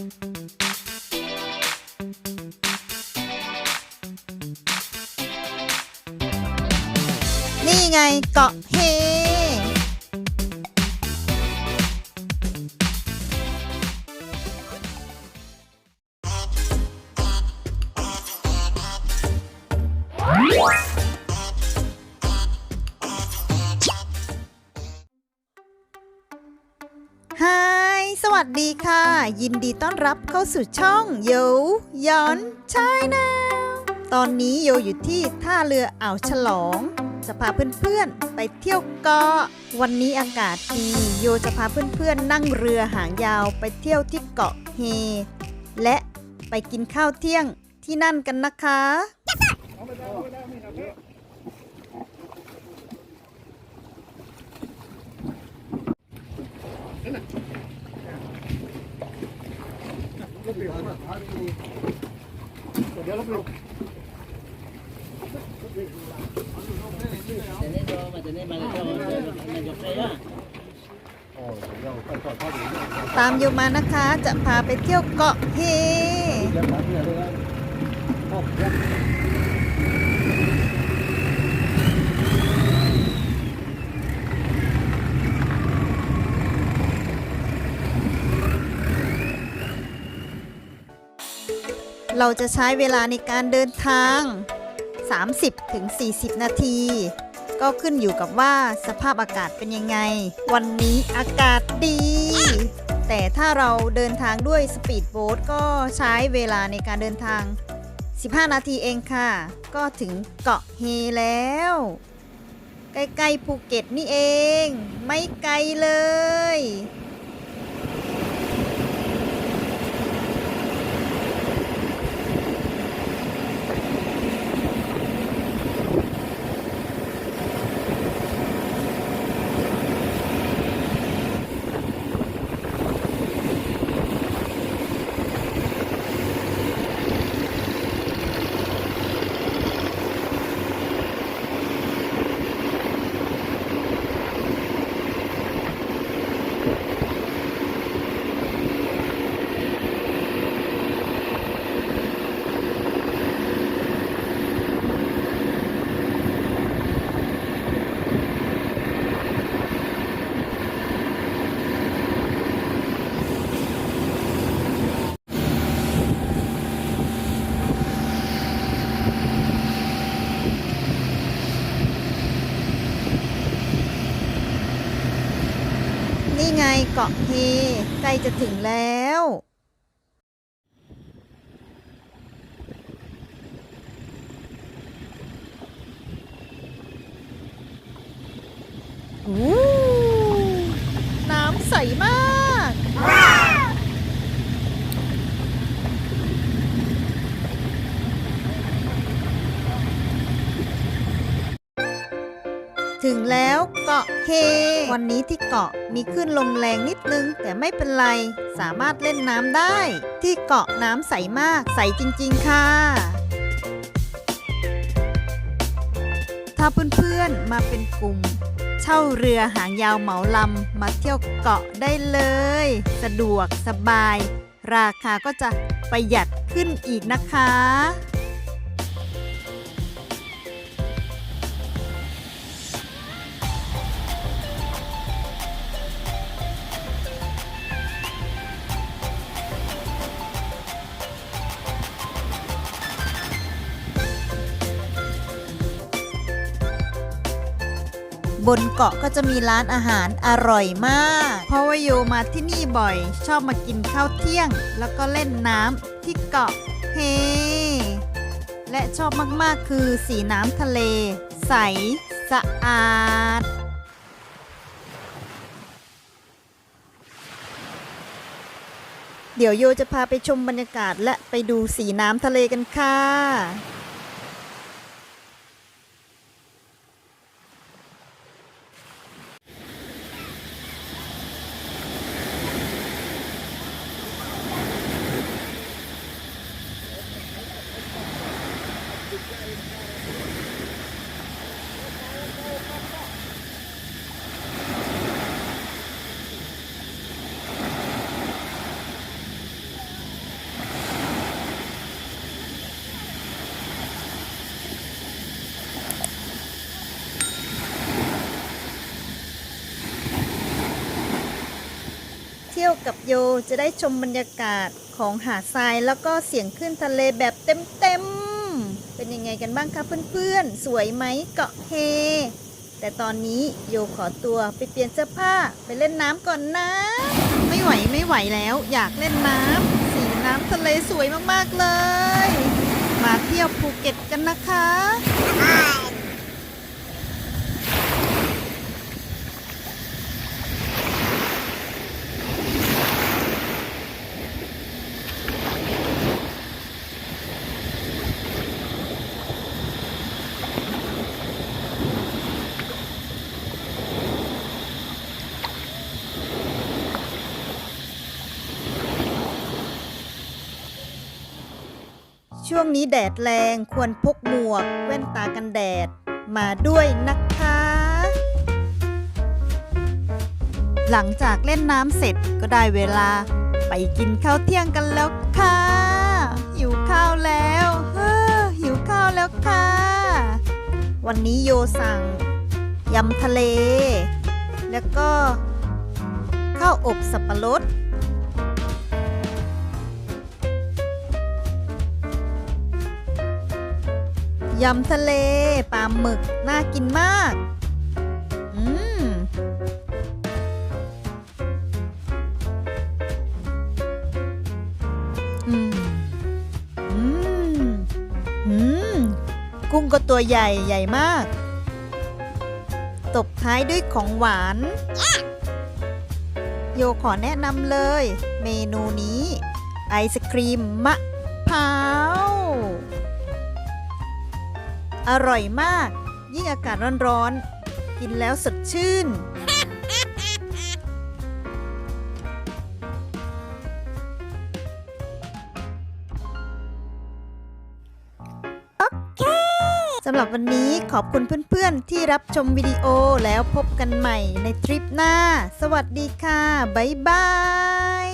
นี่ไงเก ดีค่ะ ยินดีต้อนรับเข้าสู่ช่องโยย้อนชายแนวตอนนี้โยอยู่ที่ท่าเรืออ่าวฉลอง จะพาเพื่อนๆ ไปเที่ยวเกาะ วันนี้อากาศดีโยจะพาเพื่อนๆ นั่งเรือหางยาวไปเที่ยวที่เกาะเฮ และไปกินข้าวเที่ยงที่นั่นกันนะคะ tenés yo, ตามโยมานะคะ จะพาไปเที่ยวเกาะเฮ เราจะใช้เวลาในการเดินทาง 30-40 นาที ก็ขึ้นอยู่กับว่าสภาพอากาศเป็นยังไง วันนี้อากาศดี แต่ถ้าเราเดินทางด้วยสปีดโบ๊ทก็ใช้เวลาในการเดินทาง 15 นาทีเองค่ะ ก็ถึงเกาะเฮแล้ว ใกล้ๆภูเก็ตนี่เอง ไม่ไกลเลย นี่ไง เกาะเฮใกล้จะถึงแล้ว อู้น้ำใสมาก ถึงแล้วเกาะเฮวันนี้ที่เกาะมีขึ้นลมแรงนิดนึง แต่ไม่เป็นไร สามารถเล่นน้ำได้ ที่เกาะน้ำใสมาก ใสจริง ๆ ค่ะ ถ้าเพื่อนๆ มาเป็นกลุ่ม เช่าเรือหางยาวเหมาลำมาเที่ยวเกาะได้เลย สะดวกสบาย ราคาก็จะประหยัดขึ้นอีกนะคะ บนเกาะก็จะมีร้านอาหารอร่อยมาก เพราะว่าโยมาที่นี่บ่อย ชอบมากินข้าวเที่ยง แล้วก็เล่นน้ำที่เกาะเฮ และชอบมากๆคือสีน้ำทะเล ใสสะอาดเดี๋ยวโยจะพาไปชมบรรยากาศและไปดูสีน้ำทะเลกันค่ะ กับโยจะได้ชมบรรยากาศของหาดทรายแล้วก็เสียงคลื่นทะเลแบบเต็มๆ เป็นยังไงกันบ้างคะเพื่อนๆ สวยไหมเกาะเฮ แต่ตอนนี้โยขอตัวไปเปลี่ยนเสื้อผ้าไปเล่นน้ำก่อนนะ ไม่ไหวไม่ไหวแล้วอยากเล่นน้ำสีน้ำทะเลสวยมากๆเลย มาเที่ยวภูเก็ตกันนะคะ ช่วงนี้แดดแรงควรพกหมวก แว่นตากันแดด มาด้วยนะคะ หลังจากเล่นน้ำเสร็จก็ได้เวลา ไปกินข้าวเที่ยงกันแล้วค่ะ หิวข้าวแล้วเฮ้อหิวข้าวแล้วค่ะ วันนี้โยสั่งยำทะเล แล้วก็ข้าวอบสับปะรด ยำทะเลปลาหมึก น่ากินมาก อืม อืม อืม อืม กุ้งก็ตัวใหญ่ใหญ่มาก ตบท้ายด้วยของหวาน โยขอแนะนำเลย เมนูนี้ ไอศครีมมะพร้าว อร่อยมาก ยิ่งอากาศร้อนๆ กินแล้วสดชื่น โอเค สำหรับวันนี้ขอบคุณเพื่อนๆ ที่รับชมวิดีโอแล้วพบกันใหม่ในทริปหน้า สวัสดีค่ะ บ๊ายบาย